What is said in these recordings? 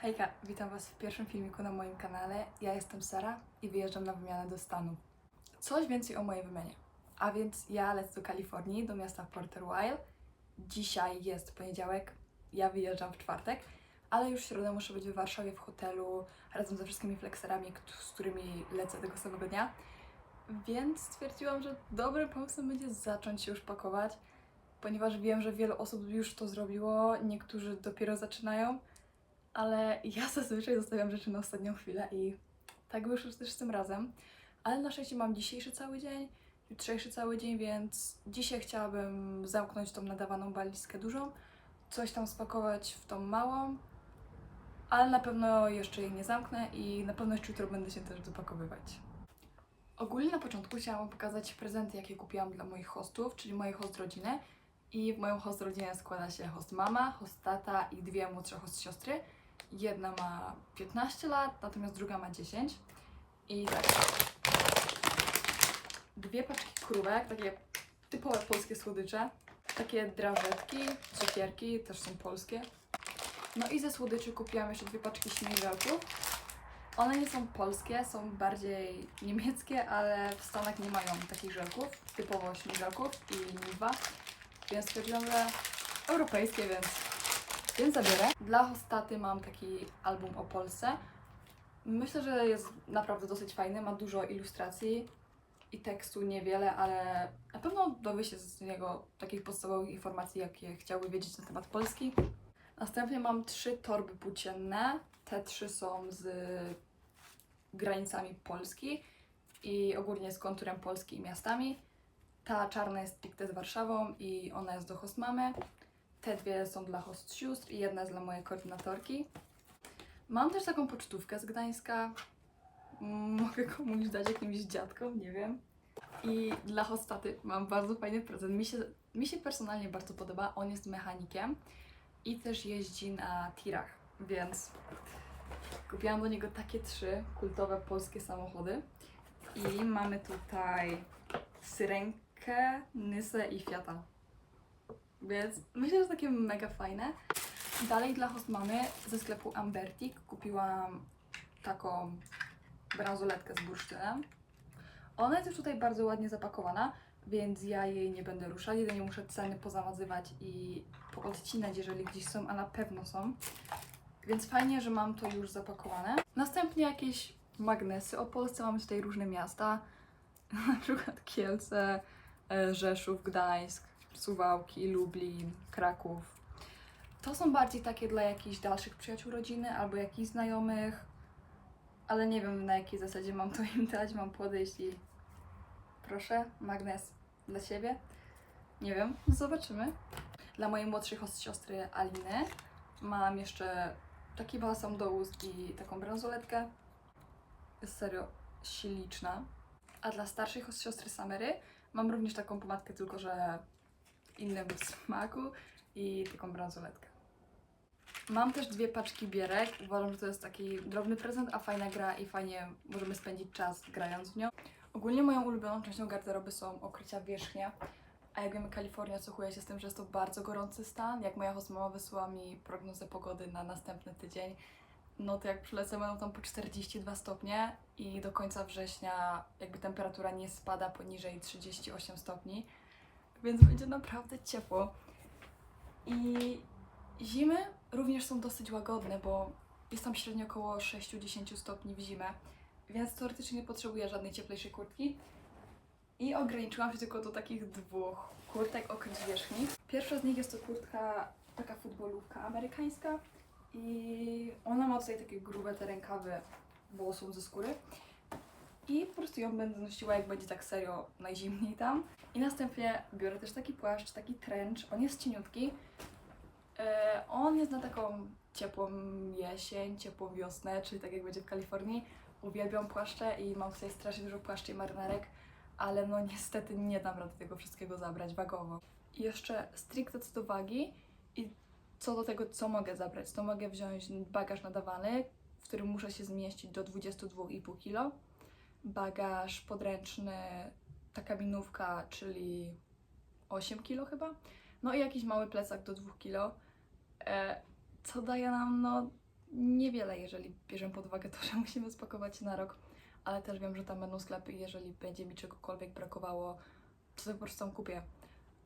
Hejka, witam Was w pierwszym filmiku na moim kanale. Ja jestem Sara i wyjeżdżam na wymianę do Stanów. Coś więcej o mojej wymianie. A więc ja lecę do Kalifornii, do miasta Porter While. Dzisiaj jest poniedziałek, ja wyjeżdżam w czwartek, ale już w środę muszę być w Warszawie w hotelu razem ze wszystkimi flexerami, z którymi lecę tego samego dnia. Więc stwierdziłam, że dobrym pomysłem będzie zacząć się już pakować, ponieważ wiem, że wiele osób już to zrobiło, niektórzy dopiero zaczynają ale ja zazwyczaj zostawiam rzeczy na ostatnią chwilę i tak wyszło też tym razem. Ale na szczęście mam dzisiejszy cały dzień, jutrzejszy cały dzień, więc dzisiaj chciałabym zamknąć tą nadawaną walizkę dużą, coś tam spakować w tą małą, ale na pewno jeszcze jej nie zamknę i na pewno jeszcze jutro będę się też dopakowywać. Ogólnie na początku chciałam pokazać prezenty, jakie kupiłam dla moich hostów, czyli mojej host rodziny. I w moją host rodzinę składa się host mama, host tata i dwie młodsze host siostry. Jedna ma 15 lat, natomiast druga ma 10. I tak. Dwie paczki krówek, takie typowe polskie słodycze. Takie drażetki, cukierki, też są polskie. No i ze słodyczy kupiłam jeszcze dwie paczki śmieżelków. One nie są polskie, są bardziej niemieckie, ale w Stanach nie mają takich żelków, typowo śmieżelków i niwa. Więc stwierdziłam, że europejskie, więc więc zabiorę. Dla hostaty mam taki album o Polsce. Myślę, że jest naprawdę dosyć fajny, ma dużo ilustracji i tekstu niewiele, ale na pewno dowie się z niego takich podstawowych informacji, jakie chciałby wiedzieć na temat Polski. Następnie mam trzy torby płócienne. Te trzy są z granicami Polski i ogólnie z konturem Polski i miastami. Ta czarna jest stricte z Warszawą i ona jest do host mamy. Te dwie są dla host sióstr i jedna jest dla mojej koordynatorki. Mam też taką pocztówkę z Gdańska. Mm, Mogę komuś dać jakimś dziadkom, nie wiem. I dla hostaty mam bardzo fajny prezent. Mi się, mi się personalnie bardzo podoba. On jest mechanikiem i też jeździ na tirach, więc kupiłam do niego takie trzy kultowe polskie samochody. I mamy tutaj Syrenkę, Nysę i Fiata. Więc myślę, że takie mega fajne. Dalej dla host mamy ze sklepu Ambertic kupiłam taką bransoletkę z bursztynem. Ona jest już tutaj bardzo ładnie zapakowana, więc ja jej nie będę ruszać. Jedynie muszę ceny pozamazywać i poodcinać, jeżeli gdzieś są, a na pewno są. Więc fajnie, że mam to już zapakowane. Następnie jakieś magnesy o Polsce. Mamy tutaj różne miasta, na przykład Kielce, e, Rzeszów, Gdańsk, Suwałki, Lublin, Kraków. To są bardziej takie dla jakichś dalszych przyjaciół rodziny albo jakichś znajomych, ale nie wiem na jakiej zasadzie mam to im dać. Mam podejść i proszę, magnes dla Ciebie. Nie wiem, zobaczymy. Dla mojej młodszej siostry Aliny mam jeszcze taki balsam do ust i taką bransoletkę. Jest serio śliczna. A dla starszej siostry Samery mam również taką pomadkę, tylko że innym smaku i taką bransoletkę. Mam też dwie paczki bierek. Uważam, że to jest taki drobny prezent, a fajna gra i fajnie możemy spędzić czas grając w nią. Ogólnie moją ulubioną częścią garderoby są okrycia wierzchnia. A jak wiemy, Kalifornia cechuje się z tym, że jest to bardzo gorący stan. Jak moja hostmama wysłała mi prognozę pogody na następny tydzień, no to jak przylecę będą tam po 42 stopnie i do końca września jakby temperatura nie spada poniżej 38 stopni, więc będzie naprawdę ciepło. I zimy również są dosyć łagodne, bo jest tam średnio około 6-10 stopni w zimę, więc teoretycznie nie potrzebuję żadnej cieplejszej kurtki. I ograniczyłam się tylko do takich dwóch kurtek okryć wierzchni. Pierwsza z nich jest to kurtka, taka futbolówka amerykańska i ona ma tutaj takie grube te rękawy, bo są ze skóry. I po prostu ją będę nosiła, jak będzie tak serio najzimniej tam. I następnie biorę też taki płaszcz, taki trench. On jest cieniutki. E, on jest na taką ciepłą jesień, ciepłą wiosnę, czyli tak jak będzie w Kalifornii. Uwielbiam płaszcze i mam tutaj strasznie dużo płaszczy i marynarek, ale no niestety nie dam rady tego wszystkiego zabrać wagowo. I jeszcze stricte co do wagi i co do tego, co mogę zabrać, to mogę wziąć bagaż nadawany, w którym muszę się zmieścić do 22,5 kg. Bagaż podręczny, taka minówka, czyli 8 kg chyba. No i jakiś mały plecak do 2 kg, e, co daje nam no niewiele, jeżeli bierzemy pod uwagę to, że musimy spakować na rok, ale też wiem, że tam będą sklepy jeżeli będzie mi czegokolwiek brakowało, to sobie po prostu tam kupię.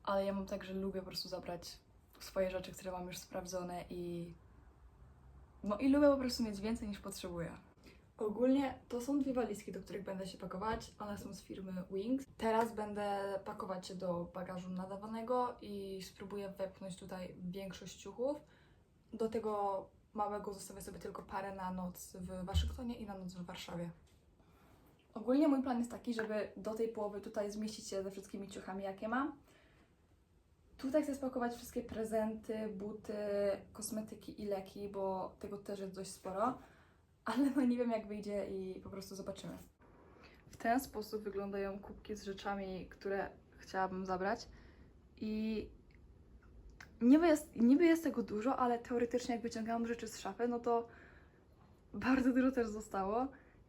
Ale ja mam tak, że lubię po prostu zabrać swoje rzeczy, które mam już sprawdzone i no i lubię po prostu mieć więcej niż potrzebuję. Ogólnie to są dwie walizki, do których będę się pakować. One są z firmy Wings. Teraz będę pakować się do bagażu nadawanego i spróbuję wepchnąć tutaj większość ciuchów. Do tego małego zostawię sobie tylko parę na noc w Waszyngtonie i na noc w Warszawie. Ogólnie mój plan jest taki, żeby do tej połowy tutaj zmieścić się ze wszystkimi ciuchami, jakie mam. Tutaj chcę spakować wszystkie prezenty, buty, kosmetyki i leki, bo tego też jest dość sporo. Ale no nie wiem jak wyjdzie i po prostu zobaczymy. W ten sposób wyglądają kubki z rzeczami, które chciałabym zabrać. I niby jest, niby jest tego dużo, ale teoretycznie jak wyciągałam rzeczy z szafy, no to bardzo dużo też zostało.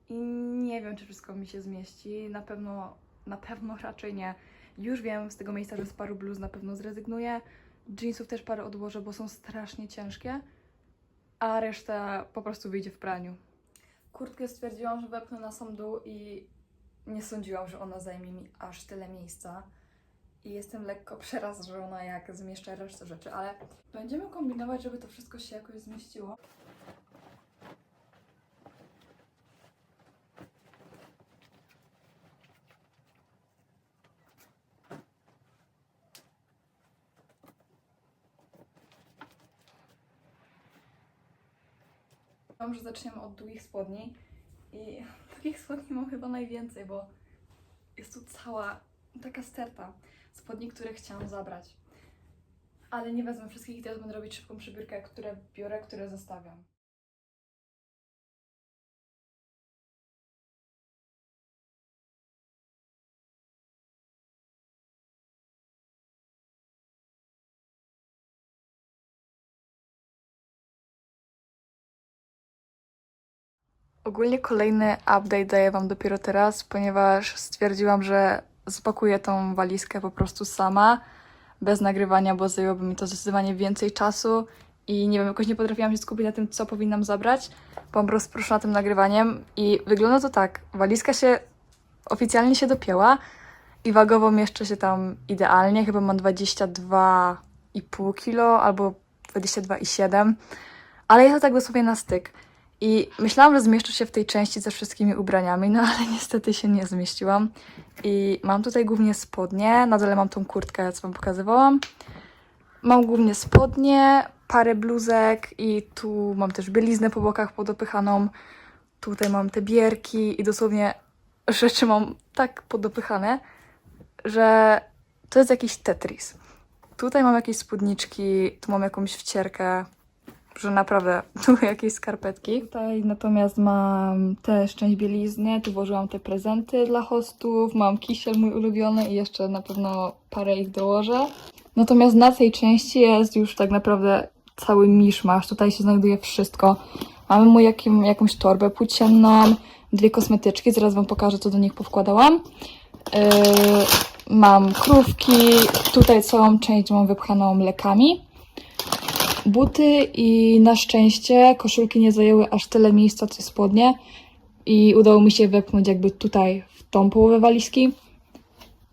I nie wiem, czy wszystko mi się zmieści. Na pewno, na pewno raczej nie. Już wiem z tego miejsca, że z paru bluz na pewno zrezygnuję. Jeansów też parę odłożę, bo są strasznie ciężkie. A reszta po prostu wyjdzie w praniu. Kurtkę stwierdziłam, że wepnę na sam dół i nie sądziłam, że ona zajmie mi aż tyle miejsca. I jestem lekko przerażona, jak zmieszczę resztę rzeczy, ale będziemy kombinować, żeby to wszystko się jakoś zmieściło. Mam, że zaczniemy od długich spodni i długich spodni mam chyba najwięcej, bo jest tu cała taka sterta spodni, które chciałam zabrać. Ale nie wezmę wszystkich i teraz będę robić szybką przybierkę, które biorę, które zostawiam. Ogólnie kolejny update daję Wam dopiero teraz, ponieważ stwierdziłam, że spakuję tą walizkę po prostu sama, bez nagrywania, bo zajęłoby mi to zdecydowanie więcej czasu i nie wiem, jakoś nie potrafiłam się skupić na tym, co powinnam zabrać, byłam rozproszona tym nagrywaniem i wygląda to tak, walizka się oficjalnie się dopięła i wagowo mieszczę się tam idealnie, chyba mam 22,5 kilo albo 22,7, ale jest to tak dosłownie na styk. I myślałam, że zmieszczę się w tej części ze wszystkimi ubraniami, no ale niestety się nie zmieściłam. I mam tutaj głównie spodnie, na dole mam tą kurtkę, co wam pokazywałam. Mam głównie spodnie, parę bluzek i tu mam też bieliznę po bokach podopychaną. Tutaj mam te bierki i dosłownie rzeczy mam tak podopychane, że to jest jakiś Tetris. Tutaj mam jakieś spódniczki, tu mam jakąś wcierkę, że naprawdę tu jakieś skarpetki. Tutaj natomiast mam też część bielizny, tu włożyłam te prezenty dla hostów, mam kisiel mój ulubiony i jeszcze na pewno parę ich dołożę. Natomiast na tej części jest już tak naprawdę cały miszmasz, tutaj się znajduje wszystko. Mamy mój jakim, jakąś torbę płócienną, dwie kosmetyczki, zaraz Wam pokażę co do nich powkładałam. Yy, mam krówki, tutaj całą część mam wypchaną lekami buty i na szczęście koszulki nie zajęły aż tyle miejsca co spodnie. I udało mi się wepchnąć jakby tutaj w tą połowę walizki.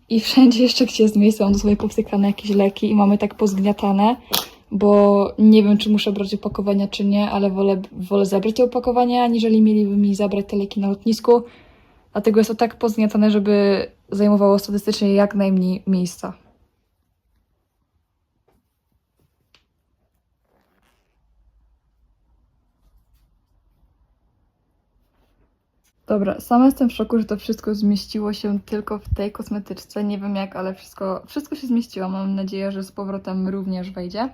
I wszędzie jeszcze gdzie jest miejsce mam dosłownie powtykane jakieś leki i mamy tak pozgniatane, bo nie wiem czy muszę brać opakowania czy nie, ale wolę, wolę zabrać te opakowania, aniżeli mieliby mi zabrać te leki na lotnisku, dlatego jest to tak pozgniatane, żeby zajmowało statystycznie jak najmniej miejsca. Dobra, sama jestem w szoku, że to wszystko zmieściło się tylko w tej kosmetyczce. Nie wiem jak, ale wszystko, wszystko się zmieściło. Mam nadzieję, że z powrotem również wejdzie.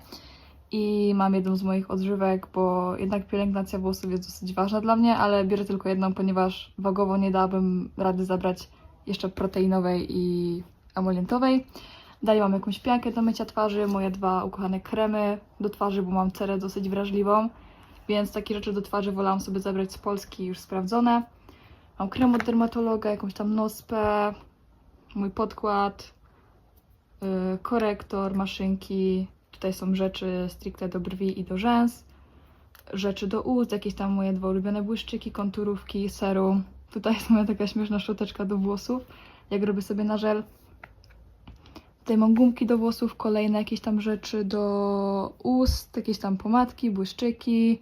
I mam jedną z moich odżywek, bo jednak pielęgnacja włosów jest dosyć ważna dla mnie, ale biorę tylko jedną, ponieważ wagowo nie dałabym rady zabrać jeszcze proteinowej i emolientowej. Dalej mam jakąś piankę do mycia twarzy, moje dwa ukochane kremy do twarzy, bo mam cerę dosyć wrażliwą, więc takie rzeczy do twarzy wolałam sobie zabrać z Polski już sprawdzone. Mam krem od dermatologa, jakąś tam nospę, mój podkład, yy, korektor, maszynki. Tutaj są rzeczy stricte do brwi i do rzęs. rzeczy do ust, jakieś tam moje dwa ulubione błyszczyki, konturówki, serum. Tutaj jest moja taka śmieszna szczoteczka do włosów, jak robię sobie na żel. Tutaj mam gumki do włosów, kolejne jakieś tam rzeczy do ust, jakieś tam pomadki, błyszczyki,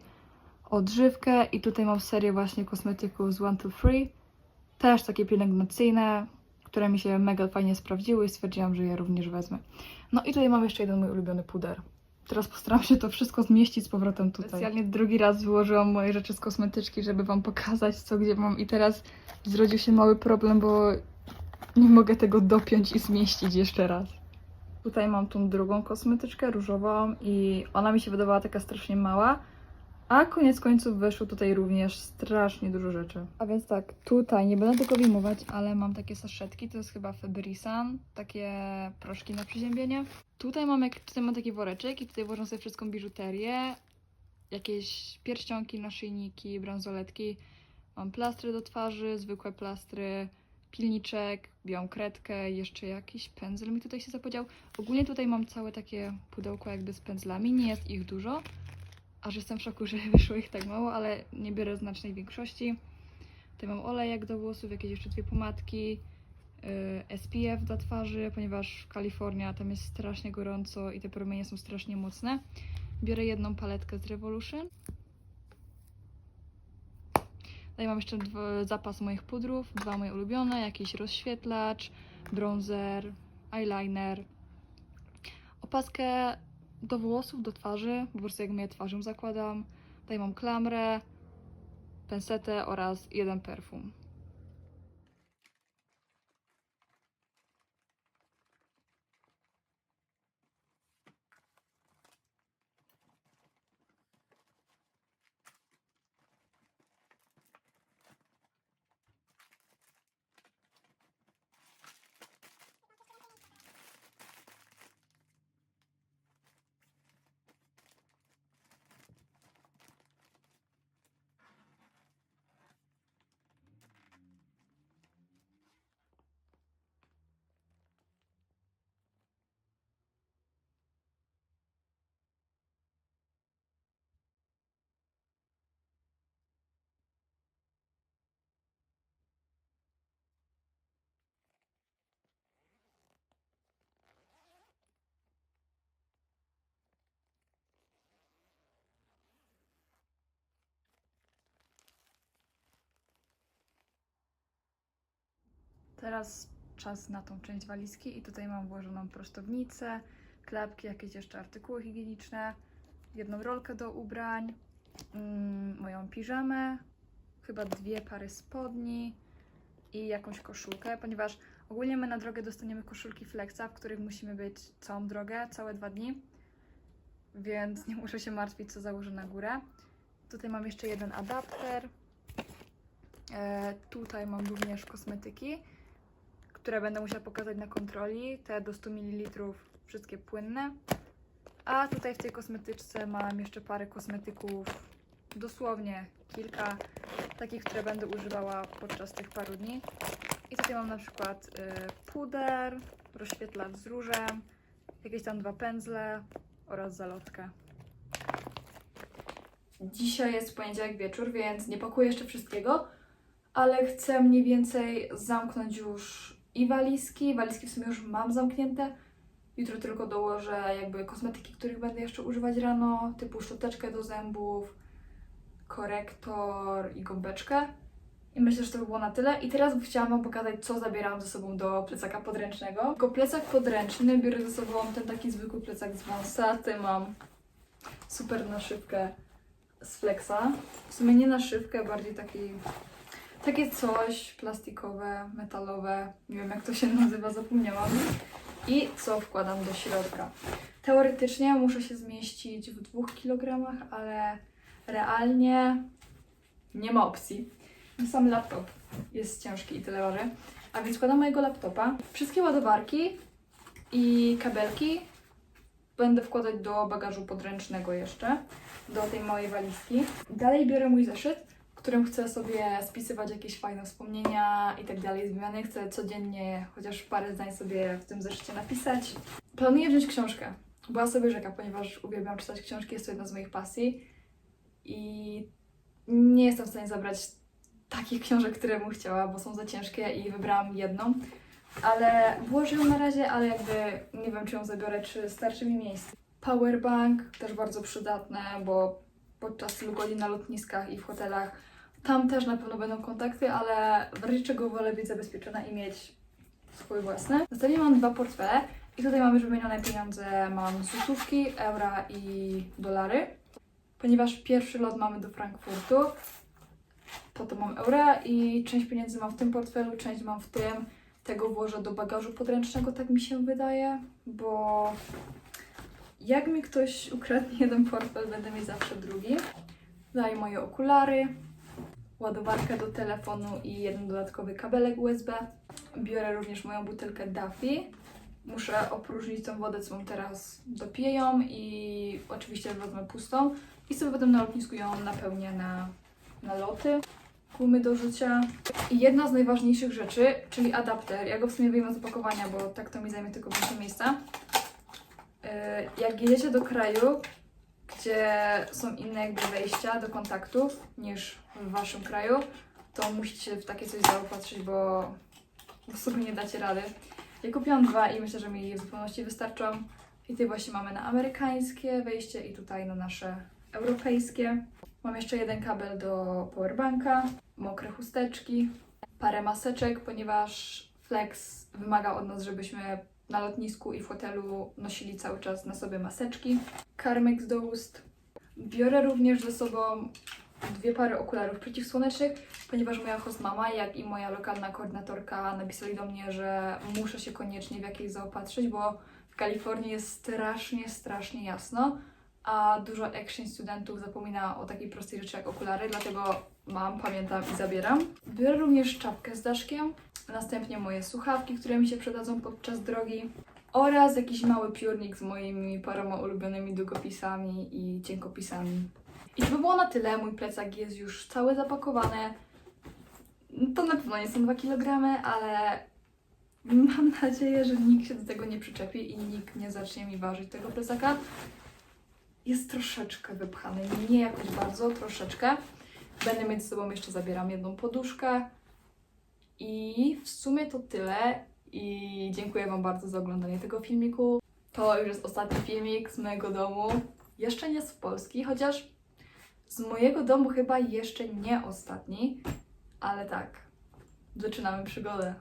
odżywkę i tutaj mam serię właśnie kosmetyków z One to Free. Też takie pielęgnacyjne, które mi się mega fajnie sprawdziły i stwierdziłam, że je również wezmę. No i tutaj mam jeszcze jeden mój ulubiony puder. Teraz postaram się to wszystko zmieścić z powrotem tutaj. Specjalnie drugi raz wyłożyłam moje rzeczy z kosmetyczki, żeby wam pokazać co gdzie mam i teraz zrodził się mały problem, bo nie mogę tego dopiąć i zmieścić jeszcze raz. Tutaj mam tą drugą kosmetyczkę różową i ona mi się wydawała taka strasznie mała, a koniec końców weszło tutaj również strasznie dużo rzeczy. A więc tak, tutaj nie będę tego wyjmować, ale mam takie saszetki, to jest chyba Febrisan, takie proszki na przeziębienie. Tutaj mam, jak, tutaj mam taki woreczek i tutaj włożę sobie wszystką biżuterię, jakieś pierścionki, naszyjniki, bransoletki. Mam plastry do twarzy, zwykłe plastry, pilniczek, białą kredkę, jeszcze jakiś pędzel mi tutaj się zapodział. Ogólnie tutaj mam całe takie pudełko jakby z pędzlami, nie jest ich dużo, aż jestem w szoku, że wyszło ich tak mało, ale nie biorę znacznej większości. Tutaj mam olejek do włosów, jakieś jeszcze dwie pomadki, yy, SPF dla twarzy, ponieważ Kalifornia tam jest strasznie gorąco i te promienie są strasznie mocne. Biorę jedną paletkę z Revolution. Tutaj mam jeszcze zapas moich pudrów, dwa moje ulubione, jakiś rozświetlacz, bronzer, eyeliner, opaskę do włosów, do twarzy, po prostu jak myję twarzą zakładam. Tutaj mam klamrę, pensetę oraz jeden perfum. Teraz czas na tą część walizki i tutaj mam włożoną prostownicę, klapki, jakieś jeszcze artykuły higieniczne, jedną rolkę do ubrań, mm, moją piżamę, chyba dwie pary spodni i jakąś koszulkę, ponieważ ogólnie my na drogę dostaniemy koszulki Flexa, w których musimy być całą drogę, całe dwa dni, więc nie muszę się martwić, co założę na górę. Tutaj mam jeszcze jeden adapter. E, tutaj mam również kosmetyki które będę musiała pokazać na kontroli, te do 100 ml, wszystkie płynne. A tutaj w tej kosmetyczce mam jeszcze parę kosmetyków, dosłownie kilka, takich, które będę używała podczas tych paru dni. I tutaj mam na przykład y, puder, rozświetlacz z różem, jakieś tam dwa pędzle oraz zalotkę. Dzisiaj jest poniedziałek wieczór, więc nie pakuję jeszcze wszystkiego, ale chcę mniej więcej zamknąć już i walizki. Walizki w sumie już mam zamknięte. Jutro tylko dołożę jakby kosmetyki, których będę jeszcze używać rano, typu szczoteczkę do zębów, korektor i gąbeczkę. I myślę, że to by było na tyle. I teraz chciałam Wam pokazać, co zabieram ze sobą do plecaka podręcznego. Tylko plecak podręczny biorę ze sobą ten taki zwykły plecak z. Tutaj mam super naszywkę z Flexa. W sumie nie naszywkę, bardziej taki takie coś plastikowe, metalowe, nie wiem jak to się nazywa, zapomniałam. I co wkładam do środka. Teoretycznie muszę się zmieścić w dwóch kilogramach, ale realnie nie ma opcji. Sam laptop jest ciężki i tyle waży. A więc wkładam mojego laptopa. Wszystkie ładowarki i kabelki będę wkładać do bagażu podręcznego jeszcze, do tej małej walizki. Dalej biorę mój zeszyt, którym chcę sobie spisywać jakieś fajne wspomnienia i tak dalej z wymiany. Chcę codziennie chociaż parę zdań sobie w tym zeszycie napisać. Planuję wziąć książkę. Była sobie rzeka, ponieważ uwielbiam czytać książki, jest to jedna z moich pasji. i nie jestem w stanie zabrać takich książek, które bym chciała, bo są za ciężkie i wybrałam jedną. Ale włożę ją na razie, ale jakby nie wiem, czy ją zabiorę, czy starczy mi miejsce. Powerbank też bardzo przydatne, bo podczas tylu godzin na lotniskach i w hotelach tam też na pewno będą kontakty, ale w razie czego wolę być zabezpieczona i mieć swój własny. Następnie mam dwa portfele i tutaj mam już wymienione pieniądze. Mam złotówki, eura i dolary. Ponieważ pierwszy lot mamy do Frankfurtu, to to mam eura i część pieniędzy mam w tym portfelu, część mam w tym. Tego włożę do bagażu podręcznego, tak mi się wydaje, bo jak mi ktoś ukradnie jeden portfel, będę mieć zawsze drugi. Dalej moje okulary, ładowarkę do telefonu i jeden dodatkowy kabelek USB. Biorę również moją butelkę Duffy. Muszę opróżnić tą wodę, co mam teraz, dopiję i oczywiście wezmę pustą i sobie potem na lotnisku ją napełnię na, na loty. Gumy do rzucia. I jedna z najważniejszych rzeczy, czyli adapter. Ja go w sumie wyjmę z opakowania, bo tak to mi zajmie tylko więcej miejsca. Yy, Jak jedziecie do kraju, gdzie są inne jakby wejścia do kontaktów niż w waszym kraju, to musicie w takie coś zaopatrzyć, bo w sumie nie dacie rady. Ja kupiłam dwa i myślę, że mi w zupełności wystarczą. I tutaj właśnie mamy na amerykańskie wejście i tutaj na nasze europejskie. Mam jeszcze jeden kabel do powerbanka, mokre chusteczki, parę maseczek, ponieważ Flex wymaga od nas, żebyśmy na lotnisku i w hotelu nosili cały czas na sobie maseczki. Karmyk do ust. Biorę również ze sobą dwie pary okularów przeciwsłonecznych, ponieważ moja host mama, jak i moja lokalna koordynatorka napisali do mnie, że muszę się koniecznie w jakieś zaopatrzyć, bo w Kalifornii jest strasznie, strasznie jasno, a dużo exchange studentów zapomina o takiej prostej rzeczy jak okulary, dlatego mam, pamiętam i zabieram. Biorę również czapkę z daszkiem, następnie moje słuchawki, które mi się przydadzą podczas drogi oraz jakiś mały piórnik z moimi paroma ulubionymi długopisami i cienkopisami. I to by było na tyle. Mój plecak jest już cały zapakowany. To na pewno nie są 2 kg, ale mam nadzieję, że nikt się do tego nie przyczepi i nikt nie zacznie mi ważyć tego plecaka. Jest troszeczkę wypchany, nie jakoś bardzo, troszeczkę. Będę mieć z sobą jeszcze zabieram jedną poduszkę. I w sumie to tyle. I dziękuję Wam bardzo za oglądanie tego filmiku. To już jest ostatni filmik z mojego domu. Jeszcze nie z Polski, chociaż z mojego domu chyba jeszcze nie ostatni, ale tak, zaczynamy przygodę.